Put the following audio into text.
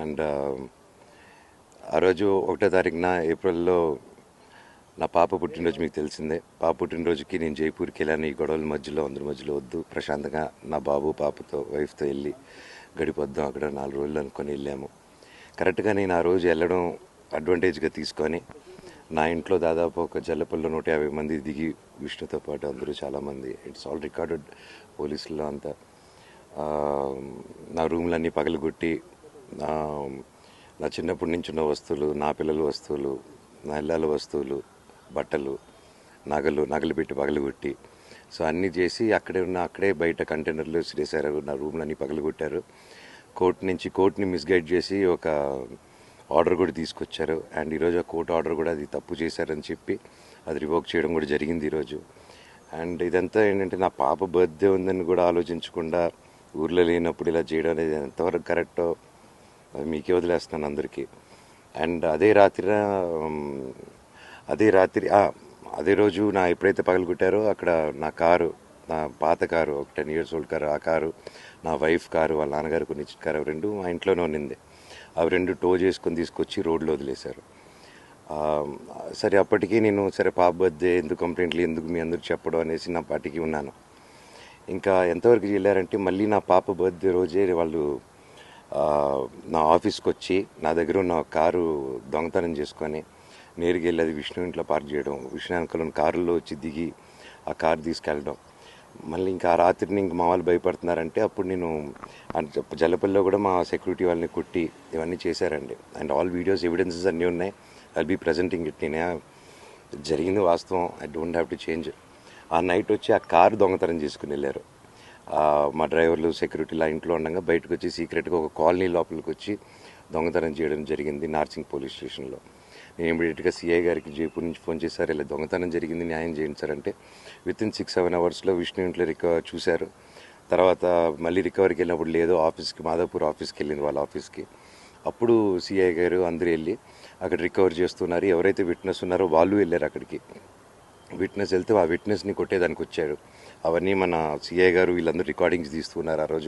And um, ఆ రోజు ఒకటో తారీఖున ఏప్రిల్లో నా పాప పుట్టినరోజు మీకు తెలిసిందే. పాప పుట్టినరోజుకి నేను జైపూర్కి వెళ్ళాను. ఈ గొడవల మధ్యలో అందరి మధ్యలో వద్దు. ప్రశాంతంగా నా బాబు పాపతో వైఫ్తో వెళ్ళి గడిపొద్దాం. అక్కడ నాలుగు రోజులు అనుకొని వెళ్ళాము. కరెక్ట్గా నేను ఆ రోజు వెళ్ళడం అడ్వాంటేజ్గా తీసుకొని నా ఇంట్లో దాదాపు ఒక జల్లపల్లిలో నూట యాభై మంది దిగి విష్ణుతో పాటు అందరూ చాలామంది ఇట్స్ ఆల్ రికార్డెడ్ పోలీసుల్లో అంతా. నా రూమ్లన్నీ పగలగొట్టి నా నా చిన్నప్పటి నుంచి ఉన్న వస్తువులు నా పిల్లల వస్తువులు నా ఇళ్ళ వస్తువులు బట్టలు నగలు నగలు పెట్టి పగలగొట్టి సో అన్నీ చేసి అక్కడే ఉన్న అక్కడే బయట కంటైనర్లు వేసారు నా రూమ్లన్నీ పగలగొట్టారు కోర్ట్ నుంచి కోర్ట్ని మిస్గైడ్ చేసి ఒక ఆర్డర్ కూడా తీసుకొచ్చారు. అండ్ ఈరోజు ఆ కోర్టు ఆర్డర్ కూడా అది తప్పు చేశారని చెప్పి అది రివోక్ చేయడం కూడా జరిగింది ఈరోజు అండ్ ఇదంతా ఏంటంటే నా పాప బర్త్డే ఉందని కూడా ఆలోచించకుండా ఊర్లో లేనప్పుడు ఇలా చేయడం అనేది ఎంతవరకు కరెక్టో అది మీకే వదిలేస్తున్నాను అందరికీ. అండ్ అదే రాత్రి అదే రాత్రి అదే రోజు నా ఎప్పుడైతే పగలగొట్టారో అక్కడ నా కారు నా పాత కారు ఒక టెన్ ఇయర్స్ ఓల్డ్ కారు ఆ కారు నా వైఫ్ కారు వాళ్ళ నాన్నగారు కొన్ని ఇచ్చిన కారు అవి రెండు మా ఇంట్లోనే ఉన్నింది. అవి రెండు టో చేసుకొని తీసుకొచ్చి రోడ్లో వదిలేశారు. సరే అప్పటికీ నేను సరే పాప బర్త్డే ఎందుకు కంప్లైంట్లు ఎందుకు మీ అందరు చెప్పడం అనేసి నా పార్టీకి ఉన్నాను. ఇంకా ఎంతవరకు వెళ్ళారంటే మళ్ళీ నా పాప బర్త్డే రోజే వాళ్ళు నా ఆఫీస్కి వచ్చి నా దగ్గర ఉన్న కారు దొంగతనం చేసుకొని నేరుగా వెళ్ళి అది విష్ణు ఇంట్లో పార్క్ చేయడం విష్ణు వెనకాల కారులో వచ్చి దిగి ఆ కారు తీసుకెళ్ళడం. మళ్ళీ ఇంకా ఆ రాత్రిని ఇంక మా వాళ్ళు భయపడుతున్నారంటే అప్పుడు నేను జల్లపల్లిలో కూడా మా సెక్యూరిటీ వాళ్ళని కొట్టి ఇవన్నీ చేశారండి. అండ్ ఆల్ వీడియోస్ ఎవిడెన్సెస్ అన్నీ ఉన్నాయి. ఐల్ బీ ప్రజెంటింగ్ ఇట్ నేనే జరిగింది వాస్తవం. I don't have to change ఆ నైట్ వచ్చి ఆ కారు దొంగతనం చేసుకుని వెళ్ళారు. మా డ్రైవర్లు సెక్యూరిటీ లా ఇంట్లో ఉండగా బయటకు వచ్చి సీక్రెట్గా ఒక కాలనీ లోపలికి వచ్చి దొంగతనం చేయడం జరిగింది నార్సింగ్ పోలీస్ స్టేషన్లో. నేను ఇమీడియట్గా సిఐ గారికి జైపూర్ నుంచి ఫోన్ చేశారు ఇలా దొంగతనం జరిగింది న్యాయం చేయండి సార్ అంటే విత్ ఇన్ సిక్స్ సెవెన్ అవర్స్లో విష్ణు ఇంట్లో రికవర్ చూశారు. తర్వాత మళ్ళీ రికవరీకి వెళ్ళినప్పుడు లేదో ఆఫీస్కి మాధవపూర్ ఆఫీస్కి వెళ్ళింది వాళ్ళ ఆఫీస్కి. అప్పుడు సిఐ గారు అందరూ వెళ్ళి అక్కడ రికవర్ చేస్తున్నారు. ఎవరైతే విట్నెస్ ఉన్నారో వాళ్ళు వెళ్ళారు అక్కడికి. విట్నెస్ వెళ్తే ఆ విట్నెస్ని కొట్టేదానికి వచ్చాడు అవన్నీ మన సిఐ గారు వీళ్ళందరూ రికార్డింగ్స్ తీస్తున్నారు ఆ రోజు